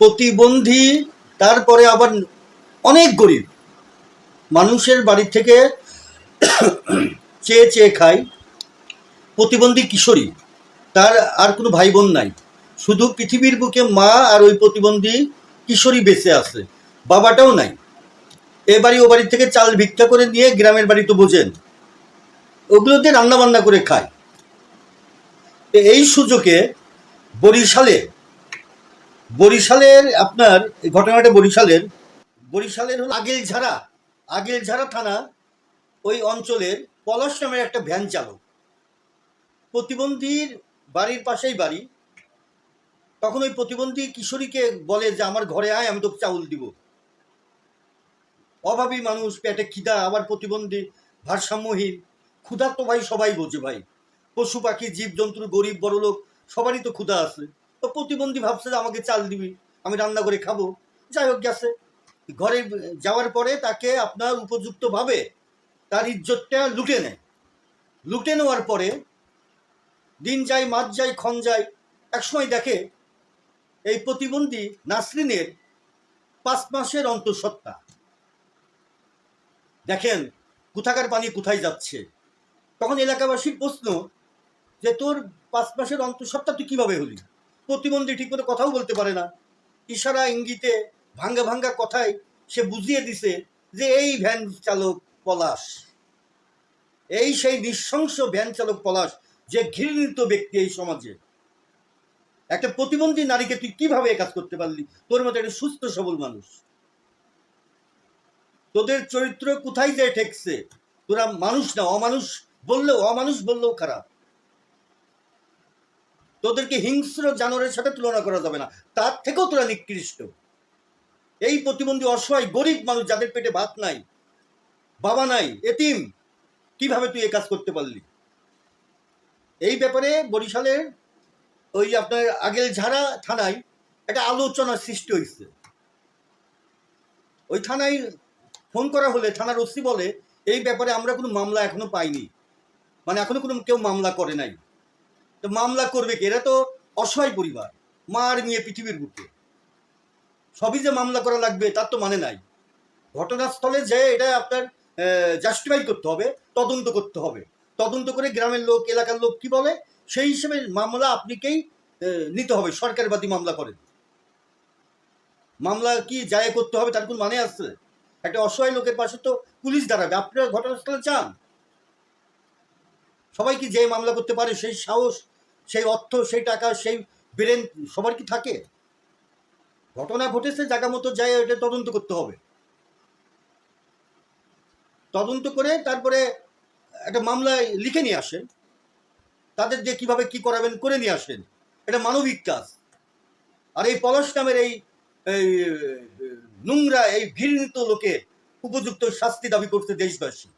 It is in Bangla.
প্রতিবন্ধী, তারপরে আবার অনেক গরিব। মানুষের বাড়ি থেকে চেয়ে চেয়ে খায়। প্রতিবন্ধী কিশোরী, তার আর কোনো ভাই বোন নাই। শুধু পৃথিবীর বুকে মা আর ওই প্রতিবন্ধী কিশোরী বেঁচে আছে, বাবাটাও নাই। এ বাড়ি ও বাড়ি থেকে চাল ভিক্ষা করে নিয়ে গ্রামের বাড়ি তো বোঝেন। ওগুলোতে রান্না বান্না করে খায়। এই সুযোগে বরিশালে বরিশালের আপনার ঘটনাটা বরিশালের। বরিশালের হলো আগেলঝাড়া। আগেলঝাড়া থানা ওই অঞ্চলের পলাশ নামের একটা ভ্যান চালক। প্রতিবন্ধীর বাড়ির পাশেই বাড়ি। তখন ওই প্রতিবন্ধী কিশোরীকে বলে যে, আমার ঘরে আয়, আমি তোকে চাউল দিব। অভাবী মানুষ, পেটে খিদা, আবার প্রতিবন্ধী ভারসাম্যহীন। ক্ষুধা তো ভাই সবাই বোঝে ভাই। পশু পাখি জীবজন্তুর গরিব বড় লোক সবারই তো ক্ষুধা আছে। তো প্রতিবন্ধী ভাবছে যে আমাকে চাল দিবি, আমি রান্না করে খাব। যাই হোক, গেছে। ঘরে যাওয়ার পরে তাকে আপনার উপযুক্তভাবে তার ইজ্জতটা লুটে নেয়। লুটে নেওয়ার পরে দিন যায়, মাস যায়, ক্ষণ যায়। একসময় দেখে এই প্রতিবন্ধী নাসরিনের পাঁচ মাসের অন্তঃসত্ত্বা। দেখেন, কোথাকার পানি কোথায় যাচ্ছে? তখন এলাকাবাসীর প্রশ্ন যে, তোর পাঁচ মাসের অন্তঃসত্ত্বা তুই কীভাবে হলি? প্রতিবন্ধী ঠিক মতো কথাও বলতে পারে না। ইশারা ইঙ্গিতে ভাঙ্গা ভাঙ্গা কথায় সে বুঝিয়ে দিছে যে এই ভ্যান চালক পলাশ। এই সেই নৃশংস ভ্যান চালক পলাশ যে ঘৃণিত ব্যক্তি এই সমাজে। একটা প্রতিবন্ধী নারীকে তুই কীভাবে কাজ করতে পারলি? তোর মতো একটা সুস্থ, সবল মানুষ। তোদের চরিত্র কোথায় যে ঠেকছে? তোরা মানুষ না, অমানুষ বললেও অমানুষ বললেও খারাপ। তোদেরকে হিংস্র জানোয়ারের সাথে তুলনা করা যাবে না। তার থেকেও তোরা নিকৃষ্ট। এই প্রতিবন্ধী অসহায়, গরিব মানুষ যাদের পেটে ভাত নাই, বাবা নাই, এতিম, কীভাবে তুই এ কাজ করতে পারলি? এই ব্যাপারে বরিশালের ওই আপনার আগের ঝাড়া থানায় একটা আলোচনা সৃষ্টি হয়েছে ওই থানায় ফোন করা হলে থানার ওসি বলে, এই ব্যাপারে আমরা কোনো মামলা এখনও পাইনি। মানে এখনও কোনো কেউ মামলা করে নাই। তো মামলা করবে কি? এরা তো অসহায় পরিবার। মার নিয়ে পৃথিবীর বুকে। সবই যে মামলা করা লাগবে, তার তো মানে নাই। ঘটনাস্থলে যে এটা আপনার জাস্টিফাই করতে হবে, তদন্ত করতে হবে। তদন্ত করে গ্রামের লোক, এলাকার লোক কি বলে? সেই হিসেবে মামলা আপনাকেই নিতে হবে, সরকারবাদী মামলা করেন। মামলা কি যায় করতে হবে, তার কোন মানে আসছে একটা অসহায় লোকের পাশে তো পুলিশ দাঁড়াবে, আপনারা ঘটনাস্থলে চান সবাই কি যে মামলা করতে পারে, সেই সাহস সেই অর্থ, সেই টাকা, সেই ব্রেন, সবার কি থাকে? ঘটনা ঘটেছে, জায়গা মতো যায়, এটা তদন্ত করতে হবে। তদন্ত করে তারপরে একটা মামলায় লিখে নিয়ে আসেন তাদের যে কীভাবে কি করাবেন, করে নিয়ে আসেন। এটা মানবিক কাজ। আর এই পলাশ নামের এই নোংরা, এই ঘৃণিত লোকে উপযুক্ত শাস্তি দাবি করছে দেশবাসী।